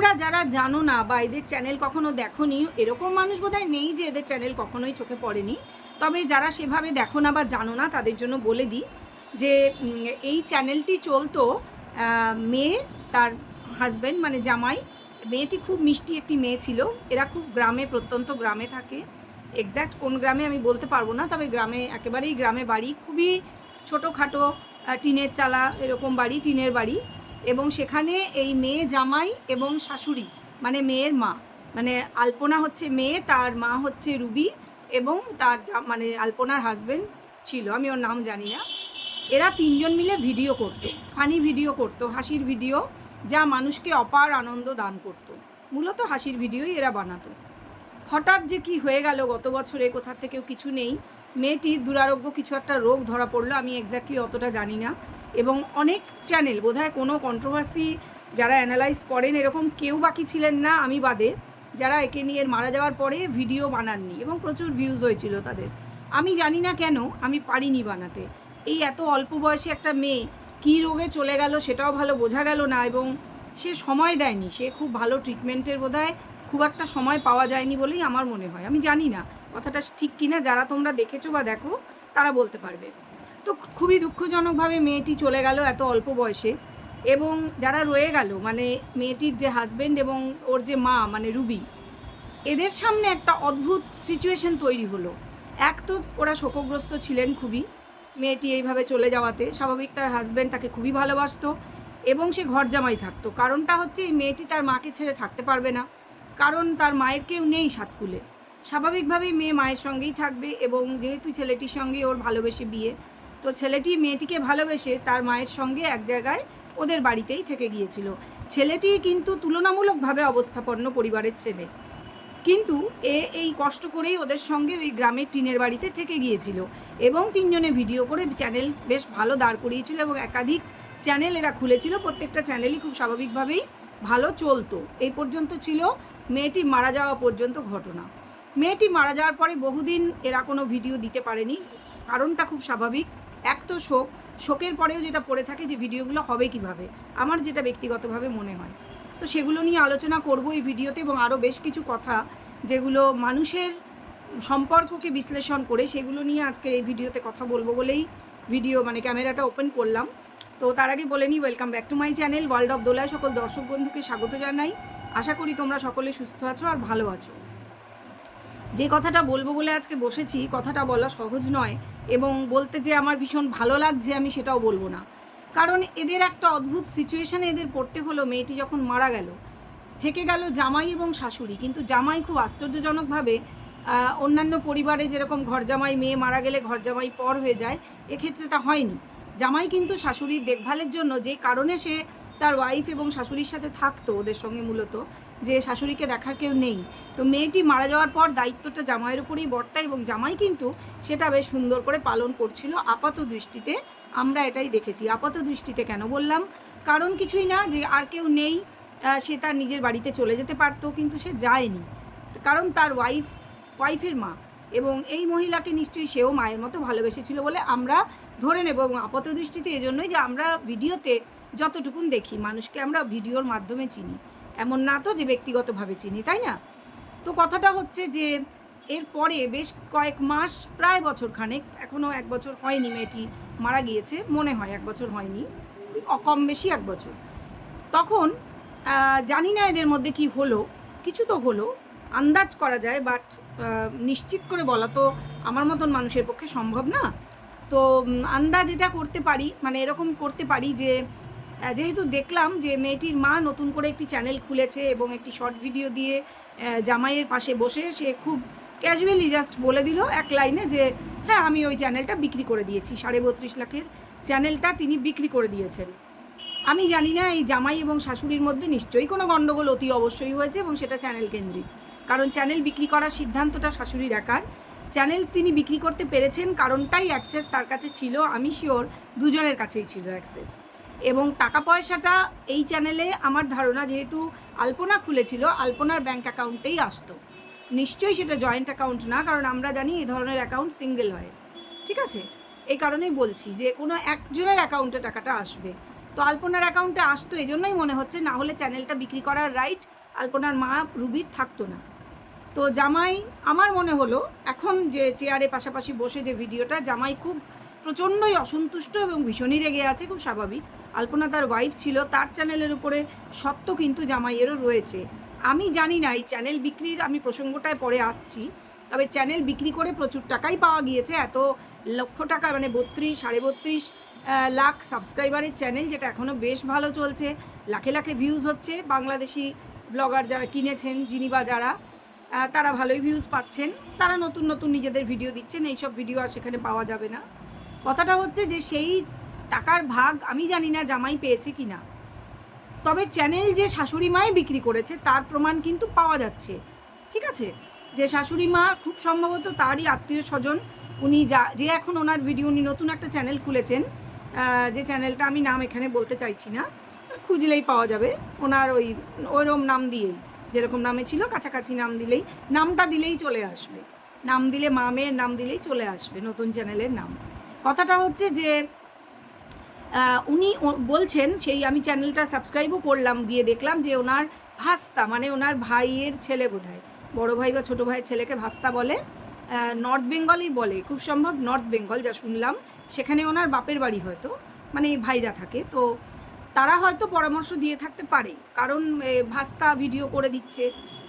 তোমরা যারা জানো না বা এদের চ্যানেল কখনো দেখোনি, এরকম মানুষ বোধহয় নেই যে এদের চ্যানেল কখনোই চোখে পড়েনি। তবে যারা সেভাবে দেখো না বা জানো না, তাদের জন্য বলে দিই যে এই চ্যানেলটি চলতো মেয়ে, তার হাজব্যান্ড মানে জামাই। মেয়েটি খুব মিষ্টি একটি মেয়ে ছিল। এরা খুব গ্রামে, প্রত্যন্ত গ্রামে থাকে। এক্স্যাক্ট কোন গ্রামে আমি বলতে পারব না, তবে গ্রামে, একেবারেই গ্রামে বাড়ি। খুবই ছোটোখাটো টিনের চালা, এরকম বাড়ি, টিনের বাড়ি। এবং সেখানে এই মেয়ে জামাই এবং শাশুড়ি মানে মেয়ের মা মানে আলপনা হচ্ছে মেয়ে, তার মা হচ্ছে রুবি এবং তার মানে আলপনার হাজবেন্ড ছিল, আমি ওর নাম জানি না। এরা তিনজন মিলে ভিডিও করতো ফানি ভিডিও করতো, হাসির ভিডিও যা মানুষকে অপার আনন্দ দান করতো। মূলত হাসির ভিডিওই এরা বানাতো। হঠাৎ যে কি হয়ে গেল, গত বছরে কোথার থেকেও কিছু নেই, মেয়েটির দুরারোগ্য কিছু একটা রোগ ধরা পড়ল, আমি এক্স্যাক্টলি অতটা জানি না। এবং অনেক চ্যানেল বোধহয় কোনো কন্ট্রোভার্সি যারা অ্যানালাইজ করেন এরকম কেউ বাকি ছিলেন না, আমি বাদে, যারা একে নিয়ে মারা যাওয়ার পরে ভিডিও বানাননি এবং প্রচুর ভিউজ হয়েছিল তাদের। আমি জানি না কেন, আমি পারিনি বানাতে। এই এত অল্প বয়সী একটা মেয়ে কী রোগে চলে গেল সেটাও ভালো বোঝা গেল না এবং সে সময় দেয়নি। সে খুব ভালো ট্রিটমেন্টের বোধহয় খুব একটা সময় পাওয়া যায়নি বলেই আমার মনে হয়। আমি জানি না কথাটা ঠিক কিনা, যারা তোমরা দেখেছ বা দেখো, তারা বলতে পারবে। তো খুবই দুঃখজনকভাবে মেয়েটি চলে গেল এত অল্প বয়সে। এবং যারা রয়ে গেল মানে মেয়েটির যে হাজবেন্ড এবং ওর যে মা মানে রুবি, এদের সামনে একটা অদ্ভুত সিচুয়েশন তৈরি হলো। এক তো ওরা শোকগ্রস্ত ছিলেন খুবই, মেয়েটি এইভাবে চলে যাওয়াতে। স্বাভাবিক তার হাজব্যান্ড তাকে খুবই ভালোবাসতো এবং সে ঘর জামাই থাকতো। কারণটা হচ্ছে এই মেয়েটি তার মাকে ছেড়ে থাকতে পারবে না। কারণ তার মায়ের কেউ নেই সাতকুলে। স্বাভাবিকভাবেই মেয়ে মায়ের সঙ্গেই থাকবে এবং যেহেতু ছেলেটির সঙ্গে ওর ভালোবেসে বিয়ে তো ছেলেটি মেয়েটিকে ভালোবেসে তার মায়ের সঙ্গে এক জায়গায় ওদের বাড়িতেই থেকে গিয়েছিল। ছেলেটি কিন্তু তুলনামূলকভাবে অবস্থাপন্ন পরিবারের ছেলে। কিন্তু এ এই কষ্ট করেই ওদের সঙ্গে ওই গ্রামের টিনের বাড়িতে থেকে গিয়েছিল এবং তিনজনে ভিডিও করে চ্যানেল বেশ ভালো দাঁড় করিয়েছিল এবং একাধিক চ্যানেল এরা খুলেছিল। প্রত্যেকটা চ্যানেলই খুব স্বাভাবিকভাবেই ভালো চলতো। এই পর্যন্ত ছিল মেয়েটি মারা যাওয়া পর্যন্ত ঘটনা। মেয়েটি মারা যাওয়ার পরে বহুদিন এরা কোনো ভিডিও দিতে পারেনি। কারণটা খুব স্বাভাবিক। এক তো শোক, শোকের পরেও যেটা পড়ে থাকে যে ভিডিওগুলো হবে কীভাবে, আমার যেটা ব্যক্তিগতভাবে মনে হয়। তো সেগুলো নিয়ে আলোচনা করব এই ভিডিওতে এবং আরও বেশ কিছু কথা যেগুলো মানুষের সম্পর্ককে বিশ্লেষণ করে সেগুলো নিয়ে আজকের এই ভিডিওতে কথা বলব বলেই ভিডিও মানে ক্যামেরাটা ওপেন করলাম। তো তার আগে বলে নিই welcome back to my channel world of দোলায় সকল দর্শক বন্ধুকে স্বাগত জানাই। আশা করি তোমরা সকলে সুস্থ আছো আর ভালো আছো। যে কথাটা বলব বলে আজকে বসেছি, কথাটা বলা সহজ নয় এবং বলতে যে আমার ভীষণ ভালো লাগছে আমি সেটাও বলব না। কারণ এদের একটা অদ্ভুত সিচুয়েশানে এদের পড়তে হলো, মেয়েটি যখন মারা গেল, থেকে গেল জামাই এবং শাশুড়ি। কিন্তু জামাই খুব আশ্চর্যজনকভাবে অন্যান্য পরিবারে যেরকম ঘর জামাই মেয়ে মারা গেলে ঘর জামাই পর হয়ে যায়, এক্ষেত্রে তা হয়নি। জামাই কিন্তু শাশুড়ির দেখভালের জন্য যে কারণে সে তার ওয়াইফ এবং শাশুড়ির সাথে থাকতো ওদের সঙ্গে মূলত। যে শাশুড়িকে দেখার কেউ নেই। তো মেয়েটি মারা যাওয়ার পর দায়িত্বটা জামাইয়ের উপরেই বর্তায় এবং জামাই কিন্তু সেটা বেশ সুন্দর করে পালন করছিল আপাত দৃষ্টিতে। আমরা এটাই দেখেছি। আপাত দৃষ্টিতে কেন বললাম? কারণ কিছুই না যে আর কেউ নেই সে তার নিজের বাড়িতে চলে যেতে পারতো, কিন্তু সে যায়নি। কারণ তার ওয়াইফ ওয়াইফের মা এবং এই মহিলাকে নিশ্চয়ই সেও মায়ের মতো ভালোবেসেছিল বলে আমরা ধরে নেব এবং আপাত দৃষ্টিতে এজন্যই যে আমরা ভিডিওতে যতটুকুন দেখি, মানুষকে আমরা ভিডিওর মাধ্যমে চিনি। এমন না তো যে ব্যক্তিগতভাবে চিনি, তাই না? তো কথাটা হচ্ছে যে এরপরে বেশ কয়েক মাস, প্রায় বছর খানেক এখনও এক বছর হয়নি মেয়েটি মারা গিয়েছে, মনে হয় এক বছর হয়নি কম বেশি এক বছর। তখন জানি না এদের মধ্যে কি হলো, কিছু তো হলো, আন্দাজ করা যায়, বাট নিশ্চিত করে বলা তো আমার মতন মানুষের পক্ষে সম্ভব না। তো আন্দাজ এটা করতে পারি মানে এরকম করতে পারি যে যেহেতু দেখলাম যে মেয়েটির মা নতুন করে একটি চ্যানেল খুলেছে এবং একটি শর্ট ভিডিও দিয়ে জামাইয়ের পাশে বসে সে খুব ক্যাজুয়ালি জাস্ট বলে দিল এক লাইনে যে হ্যাঁ আমি ওই চ্যানেলটা বিক্রি করে দিয়েছি। সাড়ে বত্রিশ লাখের চ্যানেলটা তিনি বিক্রি করে দিয়েছেন। আমি জানি না এই জামাই এবং শাশুড়ির মধ্যে নিশ্চয়ই কোনো গণ্ডগোল অতি অবশ্যই হয়েছে এবং সেটা চ্যানেল কেন্দ্রিক। কারণ চ্যানেল বিক্রি করার সিদ্ধান্তটা শাশুড়ির একার। চ্যানেল তিনি বিক্রি করতে পেরেছেন কারণটাই অ্যাক্সেস তার কাছে ছিল, আমি শিওর দুজনের কাছেই ছিল অ্যাক্সেস এবং টাকা পয়সাটা এই চ্যানেলে আমার ধারণা যেহেতু আলপনা খুলেছিল, আলপনার ব্যাংক অ্যাকাউন্টেই আসতো। নিশ্চয়ই সেটা জয়েন্ট অ্যাকাউন্ট না, কারণ আমরা জানি এই ধরনের অ্যাকাউন্ট সিঙ্গেল হয়। ঠিক আছে? এই কারণেই বলছি যে কোনো একজনের অ্যাকাউন্টে টাকাটা আসবে। তো আলপনার অ্যাকাউন্টে আসতো এই জন্যই মনে হচ্ছে, না হলে চ্যানেলটা বিক্রি করার রাইট আলপনার মা রুবির থাকতো না। তো জামাই, আমার মনে হলো, এখন যে চেয়ারে পাশাপাশি বসে যে ভিডিওটা জামাই খুব প্রচণ্ডই অসন্তুষ্ট এবং ভীষণই রেগে আছে, খুব স্বাভাবিক। আলপনা তার ওয়াইফ ছিল, তার চ্যানেলের উপরে সত্য কিন্তু জামাইয়েরও রয়েছে। আমি জানি না এই চ্যানেল বিক্রির আমি প্রসঙ্গটায় পরে আসছি, তবে চ্যানেল বিক্রি করে প্রচুর টাকাই পাওয়া গিয়েছে, এত লক্ষ টাকা মানে বত্রিশ, সাড়ে বত্রিশ লাখ সাবস্ক্রাইবারের চ্যানেল যেটা এখনও বেশ ভালো চলছে, লাখে লাখে ভিউজ হচ্ছে। বাংলাদেশি ব্লগার যারা কিনেছেন, যিনি বা যারা তারা ভালোই ভিউজ পাচ্ছেন। তারা নতুন নতুন নিজেদের ভিডিও দিচ্ছেন, এইসব ভিডিও আর সেখানে পাওয়া যাবে না। কথাটা হচ্ছে যে সেই টাকার ভাগ আমি জানি না জামাই পেয়েছে কি না তবে চ্যানেল যে শাশুড়ি মাই বিক্রি করেছে, তার প্রমাণ কিন্তু পাওয়া যাচ্ছে। ঠিক আছে? যে শাশুড়ি মা খুব সম্ভবত তারই আত্মীয় স্বজন, উনি যা, যে এখন ওনার ভিডিও উনি নতুন একটা চ্যানেল খুলেছেন যে চ্যানেলটা আমি নাম এখানে বলতে চাইছি না, খুঁজলেই পাওয়া যাবে। ওনার ওই ওইরকম নাম দিয়েই, যেরকম নামে ছিল, কাছাকাছি নাম দিলেই, নামটা দিলেই চলে আসবে। নাম দিলে মা মেয়ের নাম দিলেই চলে আসবে নতুন চ্যানেলের নাম। কথাটা হচ্ছে যে উনি বলছেন, সেই আমি চ্যানেলটা সাবস্ক্রাইবও করলাম, গিয়ে দেখলাম যে ওনার ভাস্তা মানে ওনার ভাইয়ের ছেলে বোধহয়, বড় ভাই বা ছোটো ভাইয়ের ছেলেকে ভাস্তা বলে নর্থ বেঙ্গলই বলে, খুব সম্ভব নর্থ বেঙ্গল যা শুনলাম, সেখানে ওনার বাপের বাড়ি হয়তো মানে ভাইরা থাকে, তো তারা হয়তো পরামর্শ দিয়ে থাকতে পারে, কারণ ভাস্তা ভিডিও করে দিচ্ছে,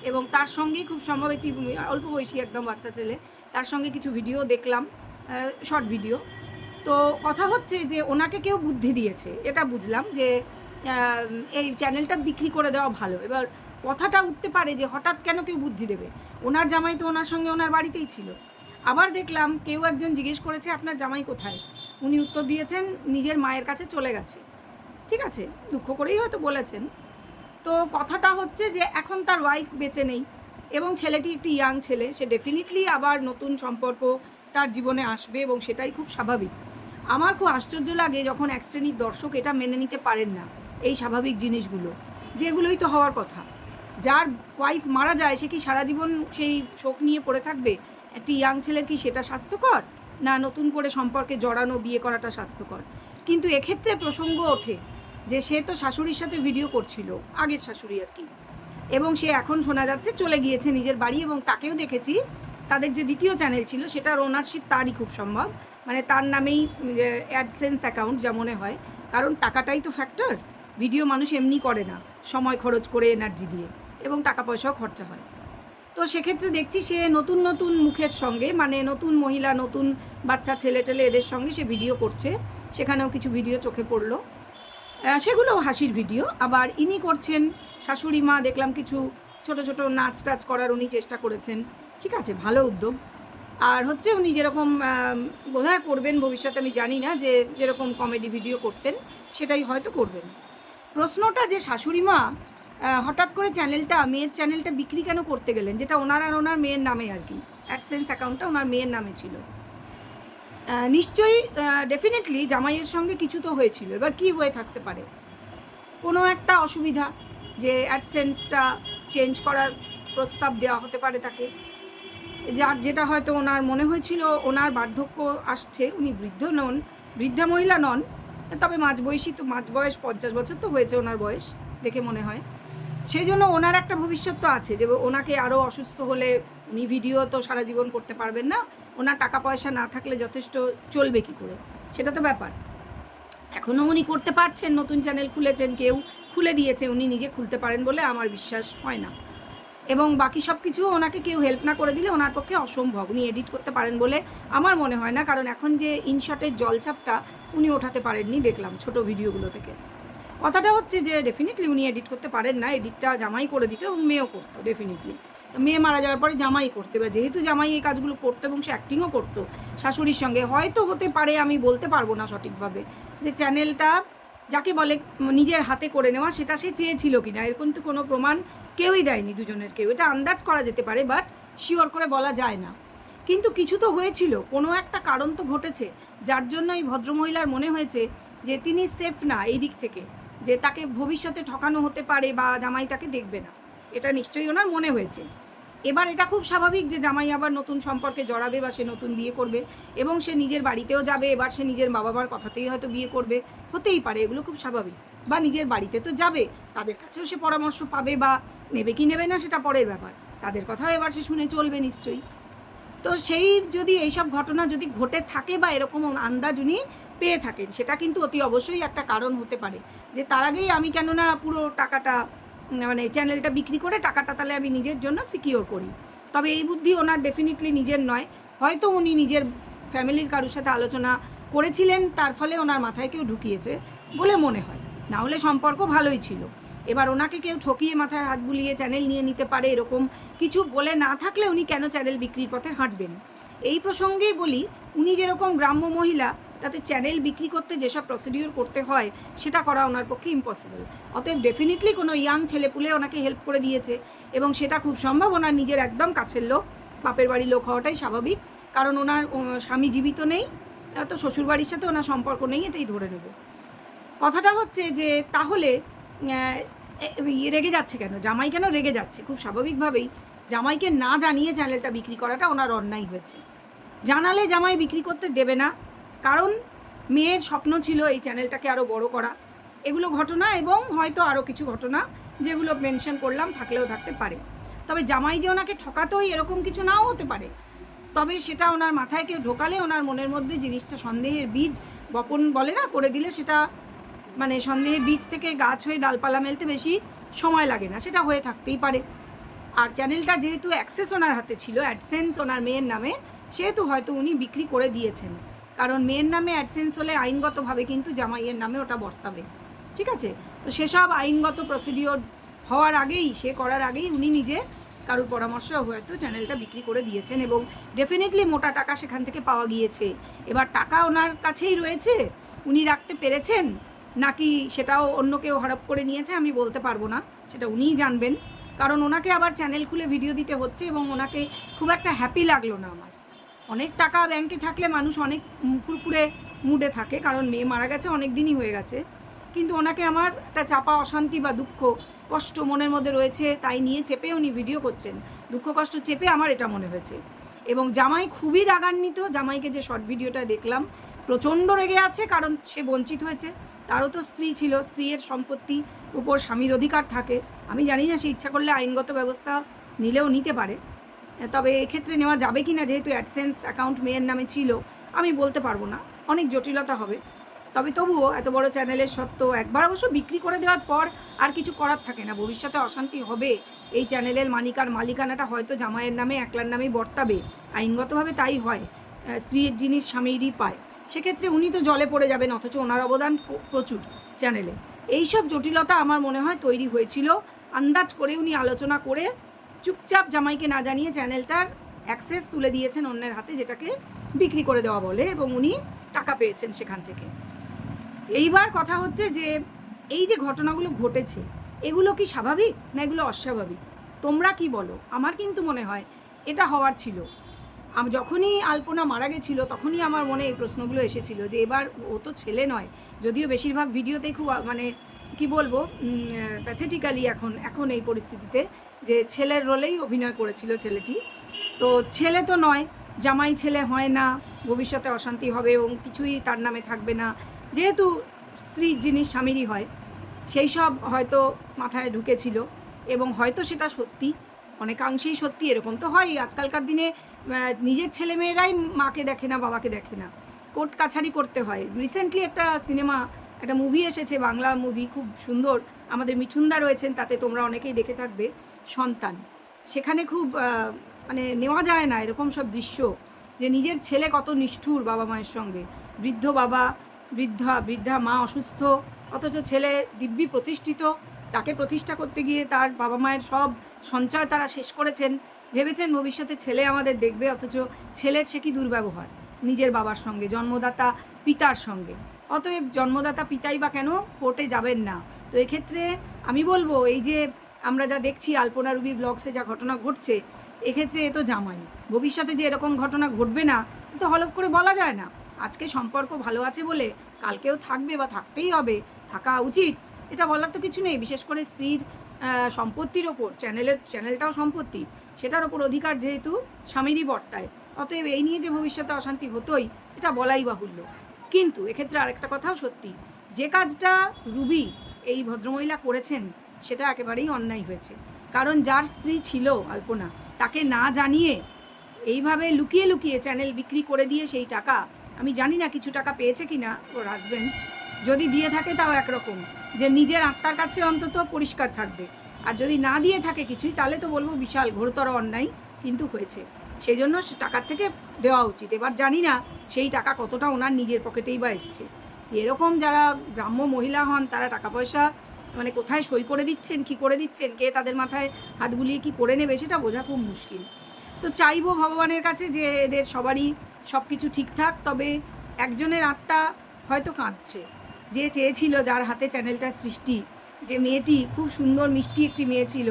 এবং তার সঙ্গেই খুব সম্ভব একটি অল্প বয়সী একদম বাচ্চা ছেলে, তার সঙ্গে কিছু ভিডিও দেখলাম শর্ট ভিডিও তো কথা হচ্ছে যে ওনাকে কেউ বুদ্ধি দিয়েছে, এটা বুঝলাম যে এই চ্যানেলটা বিক্রি করে দেওয়া ভালো। এবার কথাটা উঠতে পারে যে হঠাৎ কেন কেউ বুদ্ধি দেবে? ওনার জামাই তো ওনার সঙ্গে ওনার বাড়িতেই ছিল। আবার দেখলাম কেউ একজন জিজ্ঞেস করেছে, আপনার জামাই কোথায়? উনি উত্তর দিয়েছেন, নিজের মায়ের কাছে চলে গেছে। ঠিক আছে, দুঃখ করেই হয়তো বলেছেন। তো কথাটা হচ্ছে যে এখন তার ওয়াইফ বেঁচে নেই এবং ছেলেটি একটি ইয়াং ছেলে, সে ডেফিনেটলি আবার নতুন সম্পর্ক তার জীবনে আসবে এবং সেটাই খুব স্বাভাবিক। আমার খুব আশ্চর্য লাগে যখন এক শ্রেণির দর্শক এটা মেনে নিতে পারেন না, এই স্বাভাবিক জিনিসগুলো, যেগুলোই তো হওয়ার কথা। যার ওয়াইফ মারা যায়, সে কি সারা জীবন সেই শোক নিয়ে পড়ে থাকবে? একটি ইয়াং ছেলের কি সেটা স্বাস্থ্যকর? না নতুন করে সম্পর্কে জড়ানো, বিয়ে করাটা স্বাস্থ্যকর? কিন্তু এক্ষেত্রে প্রসঙ্গ ওঠে যে সে তো শাশুড়ির সাথে ভিডিও করছিল, আগের শাশুড়ি আর কি। এবং সে এখন শোনা যাচ্ছে চলে গিয়েছে নিজের বাড়ি এবং তাকেও দেখেছি। তাদের যে দ্বিতীয় চ্যানেল ছিল, সেটার ওনারশিপ তারই খুব সম্ভব। মানে তার নামেই অ্যাডসেন্স অ্যাকাউন্ট যা মনে হয় কারণ টাকাটাই তো ফ্যাক্টর ভিডিও মানুষ এমনি করে না সময় খরচ করে এনার্জি দিয়ে এবং টাকা পয়সাও খরচা হয়। তো সেক্ষেত্রে দেখছি সে নতুন নতুন মুখের সঙ্গে মানে নতুন মহিলা নতুন বাচ্চা ছেলে টেলে এদের সঙ্গে সে ভিডিও করছে। সেখানেও কিছু ভিডিও চোখে পড়ল। আহ, সেগুলোও হাসির ভিডিও আবার ইনি করছেন শাশুড়ি মা দেখলাম কিছু ছোট ছোট নাচ টাচ করার উনি চেষ্টা করেছেন। ঠিক আছে ভালো উদ্যোগ। আর হচ্ছে উনি যেরকম বোধহয় করবেন ভবিষ্যতে, আমি জানি না যে যেরকম কমেডি ভিডিও করতেন, সেটাই হয়তো করবেন। প্রশ্নটা যে শাশুড়ি মা হঠাৎ করে চ্যানেলটা মেয়ের চ্যানেলটা বিক্রি কেন করতে গেলেন? যেটা ওনার আর ওনার মেয়ের নামে আর কি অ্যাডসেন্স অ্যাকাউন্টটা ওনার মেয়ের নামে ছিল। নিশ্চয়ই ডেফিনেটলি জামাইয়ের সঙ্গে কিছু তো হয়েছিল। এবার কি হয়ে থাকতে পারে? কোনো একটা অসুবিধা যে অ্যাডসেন্সটা চেঞ্জ করার প্রস্তাব দেওয়া হতে পারে তাকে। যার যেটা হয়তো ওনার মনে হয়েছিল, ওনার বার্ধক্য আসছে, উনি বৃদ্ধ নন, বৃদ্ধা মহিলা নন, তবে মাঝ বয়সী তো, মাঝ বয়স পঞ্চাশ বছর তো হয়েছে ওনার বয়স, দেখে মনে হয়। সেই জন্য ওনার একটা ভবিষ্যৎ তো আছে, যে ওনাকে আরও অসুস্থ হলে উনি ভিডিও তো সারা জীবন করতে পারবেন না, ওনার টাকা পয়সা না থাকলে যথেষ্ট চলবে কি করে? সেটা তো ব্যাপার। এখনও উনি করতে পারছেন, নতুন চ্যানেল খুলেছেন, কেউ খুলে দিয়েছে, উনি নিজে খুলতে পারেন বলে আমার বিশ্বাস হয় না। এবং বাকি সব কিছু ওনাকে কেউ হেল্প না করে দিলে ওনার পক্ষে অসম্ভব। উনি এডিট করতে পারেন বলে আমার মনে হয় না, কারণ এখন যে ইনশটের জলছাপটা উনি ওঠাতে পারেননি, দেখলাম ছোট ভিডিওগুলো থেকে। কথাটা হচ্ছে যে ডেফিনেটলি উনি এডিট করতে পারেন না এডিটটা জামাই করে দিত এবং মেয়েও করতো ডেফিনেটলি তো মেয়ে মারা যাওয়ার পরে জামাই করতে, বা যেহেতু জামাই এই কাজগুলো করতো এবং সে অ্যাক্টিংও করতো, শাশুড়ির সঙ্গে, হয়তো হতে পারে আমি বলতে পারব না সঠিকভাবে যে চ্যানেলটা যাকে বলে নিজের হাতে করে নেওয়া, সেটা সে চেয়েছিল কিনা, এরকম তো কোনো প্রমাণ কেউই দেয়নি দুজনের কেউ। এটা আন্দাজ করা যেতে পারে বাট শিওর করে বলা যায় না। কিন্তু কিছু তো হয়েছিল, কোনো একটা কারণ তো ঘটেছে, যার জন্য এই ভদ্রমহিলার মনে হয়েছে যে তিনি সেফ না এই দিক থেকে, যে তাকে ভবিষ্যতে ঠকানো হতে পারে বা জামাই তাকে দেখবে না। এটা নিশ্চয়ই ওনার মনে হয়েছে। এবার এটা খুব স্বাভাবিক যে জামাই আবার নতুন সম্পর্কে জড়াবে বা সে নতুন বিয়ে করবে এবং সে নিজের বাড়িতেও যাবে, এবার সে নিজের বাবা মার কথাতেই হয়তো বিয়ে করবে। হতেই পারে, এগুলো খুব স্বাভাবিক। বা নিজের বাড়িতে তো যাবে, তাদের কাছেও সে পরামর্শ পাবে বা নেবে কি নেবে না সেটা পরের ব্যাপার। তাদের কথাও এবার সে শুনে চলবে নিশ্চয়ই। তো সেই যদি এইসব ঘটনা যদি ঘটে থাকে বা এরকম আন্দাজ উনি পেয়ে থাকেন, সেটা কিন্তু অতি অবশ্যই একটা কারণ হতে পারে। যে তার আগেই আমি কেননা পুরো টাকাটা মানে চ্যানেলটা বিক্রি করে টাকাটা তাহলে আমি নিজের জন্য সিকিওর করি। তবে এই বুদ্ধি ওনার ডেফিনেটলি নিজের নয়। হয়তো উনি নিজের ফ্যামিলির কারোর সাথে আলোচনা করেছিলেন, তার ফলে ওনার মাথায় কেউ ঢুকিয়েছে বলে মনে হয়। না হলে সম্পর্ক ভালোই ছিল। এবার ওনাকে কেউ ঠকিয়ে মাথায় হাত বুলিয়ে চ্যানেল নিয়ে নিতে পারে এরকম কিছু বলে না থাকলে উনি কেন চ্যানেল বিক্রির পথে হাঁটবেন? এই প্রসঙ্গেই বলি, উনি যেরকম গ্রাম্য মহিলা তাতে চ্যানেল বিক্রি করতে যেসব প্রসিডিওর করতে হয়, সেটা করা ওনার পক্ষে ইম্পসিবল অতএব ডেফিনেটলি কোনো ইয়াং ছেলেপুলে ওনাকে হেল্প করে দিয়েছে এবং সেটা খুব সম্ভব ওনার নিজের একদম কাছের লোক, বাপের বাড়ির লোক হওয়াটাই স্বাভাবিক। কারণ ওনার স্বামী জীবিত নেই তো শ্বশুরবাড়ির সাথে ওনার সম্পর্ক নেই, এটাই ধরে নেব। কথাটা হচ্ছে যে তাহলে এ- রেগে যাচ্ছে কেন? জামাই কেন রেগে যাচ্ছে? খুব স্বাভাবিকভাবেই জামাইকে না জানিয়ে চ্যানেলটা বিক্রি করাটা ওনার অন্যায় হয়েছে। জানালে জামাই বিক্রি করতে দেবে না কারণ মেয়ের স্বপ্ন ছিল এই চ্যানেলটাকে আরও বড় করা। এগুলো ঘটনা এবং হয়তো আরও কিছু ঘটনা যেগুলো মেনশন করলাম থাকলেও থাকতে পারে। তবে জামাই যে ওনাকে ঠকাতোই এরকম কিছু নাও হতে পারে। তবে সেটা ওনার মাথায় কেউ ঢোকালে ওনার মনের মধ্যে জিনিসটা সন্দেহের বীজ বপন বলে না? করে দিলে সেটা মানে সন্দেহের বীজ থেকে গাছ হয়ে ডালপালা মেলতে বেশি সময় লাগে না। সেটা হয়ে থাকতেই পারে। আর চ্যানেলটা যেহেতু অ্যাক্সেস ওনার হাতে ছিল, অ্যাডসেন্স ওনার মেয়ের নামে, সেহেতু হয়তো উনি বিক্রি করে দিয়েছেন। কারণ মেয়ের নামে অ্যাডসেন্স হলে আইনগতভাবে কিন্তু জামাইয়ের নামে ওটা বর্তাবে। ঠিক আছে? তো সেসব আইনগত প্রসিডিওর হওয়ার আগেই, সে করার আগেই উনি নিজে কারোর পরামর্শ হয়তো চ্যানেলটা বিক্রি করে দিয়েছেন এবং ডেফিনেটলি মোটা টাকা সেখান থেকে পাওয়া গিয়েছে। এবার টাকা ওনার কাছেই রয়েছে? উনি রাখতে পেরেছেন? নাকি সেটাও অন্য কেউ হড়প করে নিয়েছে? আমি বলতে পারব না। সেটা উনিই জানবেন। কারণ ওনাকে আবার চ্যানেল খুলে ভিডিও দিতে হচ্ছে এবং ওনাকে খুব একটা হ্যাপি লাগল না আমার। অনেক টাকা ব্যাংকে থাকলে মানুষ অনেক ফুরফুরে মুডে থাকে, কারণ মেয়ে মারা গেছে অনেক দিনই হয়ে গেছে। কিন্তু ওনাকে আমার একটা চাপা অশান্তি বা দুঃখ, কষ্ট মনের মধ্যে রয়েছে, তাই নিয়ে চেপে উনি ভিডিও করছেন। দুঃখ, কষ্ট চেপে আমার এটা মনে হয়েছে। এবং জামাই খুবই রাগান্বিত, জামাইকে যে শর্ট ভিডিওটা দেখলাম, প্রচণ্ড রেগে আছে, কারণ সে বঞ্চিত হয়েছে। তারও তো স্ত্রী ছিল, স্ত্রীর সম্পত্তি উপর স্বামীর অধিকার থাকে। আমি জানি না সে ইচ্ছা করলে আইনগত ব্যবস্থা নিলেও নিতে পারে। তবে এক্ষেত্রে নেওয়া যাবে কি না যেহেতু অ্যাডসেন্স অ্যাকাউন্ট মেয়ের নামে ছিল, আমি বলতে পারব না। অনেক জটিলতা হবে। তবে তবুও এত বড় চ্যানেলের সত্ত্বেও একবার অবশ্য বিক্রি করে দেওয়ার পর আর কিছু করার থাকে না। ভবিষ্যতে অশান্তি হবে। এই চ্যানেলের মালিকার মালিকানাটা হয়তো জামাইয়ের নামে, একলার নামেই বর্তাবে। আইনগতভাবে তাই হয়। স্ত্রীর জিনিস স্বামীরই পায়। সেক্ষেত্রে উনি তো জলে পড়ে যাবেন, অথচ ওনার অবদান প্রচুর চ্যানেলে এইসব জটিলতা আমার মনে হয় তৈরি হয়েছিল। আন্দাজ করে উনি আলোচনা করে চুপচাপ জামাইকে না জানিয়ে চ্যানেলটার অ্যাক্সেস তুলে দিয়েছেন অন্যের হাতে, যেটাকে বিক্রি করে দেওয়া বলে, এবং উনি টাকা পেয়েছেন সেখান থেকে। এইবার কথা হচ্ছে যে, এই যে ঘটনাগুলো ঘটেছে, এগুলো কি স্বাভাবিক না এগুলো অস্বাভাবিক? তোমরা কি বলো? আমার কিন্তু মনে হয় এটা হওয়ার ছিল। আম, যখনই আলপনা মারা গেছিল, তখনই আমার মনে এই প্রশ্নগুলো এসেছিল যে, এবার ও তো ছেলে নয়, যদিও বেশিরভাগ ভিডিওতেই খুব মানে কি বলব প্যাথেটিক্যালি এখন এখন এই পরিস্থিতিতে যে ছেলের রোলেই অভিনয় করেছিল ছেলেটি। তো ছেলে তো নয়, জামাই ছেলে হয় না, ভবিষ্যতে অশান্তি হবে এবং কিছুই তার নামে থাকবে না। যেহেতু স্ত্রীর জিনিস স্বামীরই হয়, সেই সব হয়তো মাথায় ঢুকেছিল এবং হয়তো সেটা সত্যি, অনেকাংশেই সত্যি এরকম তো হয় আজকালকার দিনে নিজের ছেলেমেয়েরাই মাকে দেখে না, বাবাকে দেখে না। কোর্ট কাছারি করতে হয়। রিসেন্টলি একটা সিনেমা একটা মুভি এসেছে, বাংলা মুভি খুব সুন্দর। আমাদের মিঠুনদা রয়েছেন, তাতে তোমরা অনেকেই দেখে থাকবে। সন্তান। সেখানে খুব মানে নেওয়া যায় না এরকম সব দৃশ্য, যে নিজের ছেলে কত নিষ্ঠুর বাবা মায়ের সঙ্গে। বৃদ্ধ বাবা, বৃদ্ধা বৃদ্ধা মা অসুস্থ, অথচ ছেলে দিব্যি প্রতিষ্ঠিত। তাকে প্রতিষ্ঠা করতে গিয়ে তার বাবা মায়ের সব সঞ্চয় তারা শেষ করেছেন। ভেবেছেন ভবিষ্যতে ছেলে আমাদের দেখবে, অথচ ছেলের সে কি দুর্ব্যবহার? নিজের বাবার সঙ্গে, জন্মদাতা, পিতার সঙ্গে। অতএব জন্মদাতা পিতাই বা কেন কোর্টে যাবেন না? তো এক্ষেত্রে আমি বলব, এই যে আমরা যা দেখছি আলপনা রুবি ব্লগসে যা ঘটনা ঘটছে, এক্ষেত্রে এ তো জামাই। ভবিষ্যতে যে এরকম ঘটনা ঘটবে না তো হলফ করে বলা যায় না। আজকে সম্পর্ক ভালো আছে বলে কালকেও থাকবে বা থাকতেই হবে, থাকা উচিত। এটা বলার তো কিছু নেই, বিশেষ করে স্ত্রীর সম্পত্তির ওপর, চ্যানেলের, চ্যানেলটাও সম্পত্তি। সেটার ওপর অধিকার যেহেতু স্বামীরই বর্তায়। অতএব এই নিয়ে যে ভবিষ্যতে অশান্তি হতোই, এটা বলাই বাহুল্য। কিন্তু এক্ষেত্রে আরেকটা কথাও সত্যি। যে কাজটা রুবি এই ভদ্রমহিলা করেছেন, সেটা একেবারেই অন্যায় হয়েছে। কারণ যার স্ত্রী ছিল আলপনা, তাকে না জানিয়ে এইভাবে লুকিয়ে লুকিয়ে চ্যানেল বিক্রি করে দিয়ে সেই টাকা, আমি জানি না কিছু টাকা পেয়েছে কি না ওর হাজব্যান্ড যদি দিয়ে থাকে তাও একরকম। যে নিজের আত্মার কাছে অন্তত পরিষ্কার থাকবে। আর যদি না দিয়ে থাকে কিছুই, তাহলে তো বলব বিশাল, ঘোরতর অন্যায় কিন্তু হয়েছে। সেই জন্য টাকার থেকে দেওয়া উচিত। এবার জানি না সেই টাকা কতটা ওনার নিজের পকেটেই বা এসছে। এরকম যারা গ্রাম্য মহিলা হন, তারা টাকা পয়সা মানে কোথায় সই করে দিচ্ছেন, কি করে দিচ্ছেন, কে তাদের মাথায় হাত বুলিয়ে কি করে নেবে, সেটা বোঝা খুব মুশকিল। তো চাইব ভগবানের কাছে যে এদের সবারই সব কিছু ঠিকঠাক, তবে একজনের আত্মা হয়তো কাঁদছে। যে চেয়েছিল যার হাতে চ্যানেলটা সৃষ্টি, যে মেয়েটি খুব সুন্দর মিষ্টি একটি মেয়ে ছিল,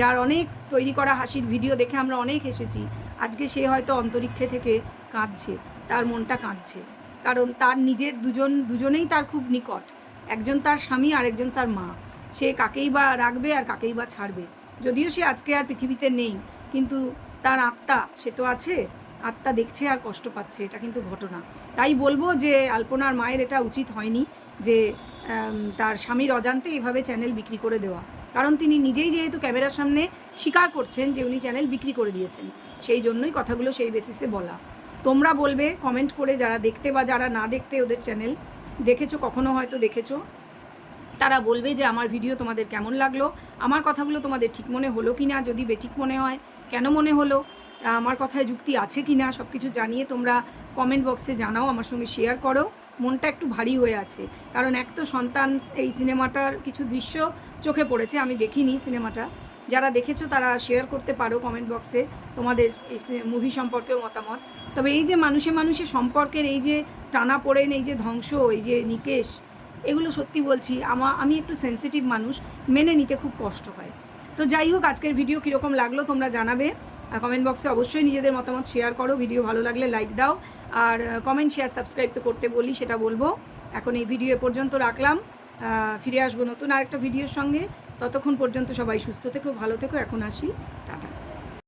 যার অনেক তৈরি করা হাসির ভিডিও দেখে আমরা অনেক এসেছি আজকে সে হয়তো অন্তরিক্ষে থেকে কাঁদছে, তার মনটা কাঁদছে। কারণ তার নিজের দুজন, দুজনেই তার খুব নিকট। একজন তার স্বামী, আরেকজন তার মা। সে কাকেই বা রাখবে আর কাকেই বা ছাড়বে। যদিও সে আজকে আর পৃথিবীতে নেই, কিন্তু তার আত্মা, সে তো আছে। আত্মা দেখছে আর কষ্ট পাচ্ছে, এটা কিন্তু ঘটনা। তাই বলব যে আলপনার মায়ের এটা উচিত হয়নি যে তার স্বামীর অজান্তে এভাবে চ্যানেল বিক্রি করে দেওয়া। কারণ তিনি নিজেই যেহেতু ক্যামেরার সামনে স্বীকার করছেন যে উনি চ্যানেল বিক্রি করে দিয়েছেন, সেই জন্যই কথাগুলো সেই বেসিসে বলা। তোমরা বলবে কমেন্ট করে যারা দেখতে বা যারা না দেখতে ওদের চ্যানেল দেখেছ, কখনো হয়তো দেখেছ, তারা বলবে যে আমার ভিডিও তোমাদের কেমন লাগল, আমার কথাগুলো তোমাদের ঠিক মনে হলো কি না যদি বেঠিক মনে হয়, কেন মনে হলো আমার কথায় যুক্তি আছে কি না সব কিছু জানিয়ে তোমরা কমেন্ট বক্সে জানাও, আমার সঙ্গে শেয়ার করো, মনটা একটু ভারী হয়ে আছে। কারণ এক তো সন্তান এই সিনেমাটার কিছু দৃশ্য চোখে পড়েছে, আমি দেখিনি সিনেমাটা। যারা দেখেছ তারা শেয়ার করতে পারো কমেন্ট বক্সে তোমাদের এই মুভি সম্পর্কেও মতামত। তবে এই যে মানুষে মানুষে সম্পর্কের এই যে টানা পড়েন এই যে ধ্বংস, এই যে নিকেশ, এগুলো সত্যি বলছি, আমা, আমি একটু সেনসিটিভ মানুষ, মেনে নিতে খুব কষ্ট হয়। তো যাই হোক, আজকের ভিডিও কীরকম লাগল তোমরা জানাবে। আর কমেন্ট বক্সে অবশ্যই নিজেদের মতামত শেয়ার করো ভিডিও ভালো লাগলে লাইক দাও। আর কমেন্ট শেয়ার সাবস্ক্রাইব তো করতে বলি, সেটা বলব। এখন এই ভিডিও পর্যন্ত রাখলাম। ফিরে আসব নতুন আরেকটা ভিডিওর সঙ্গে। ততক্ষণ পর্যন্ত সবাই সুস্থ থেকো, ভালো থেকো। এখন আসি। টাটা।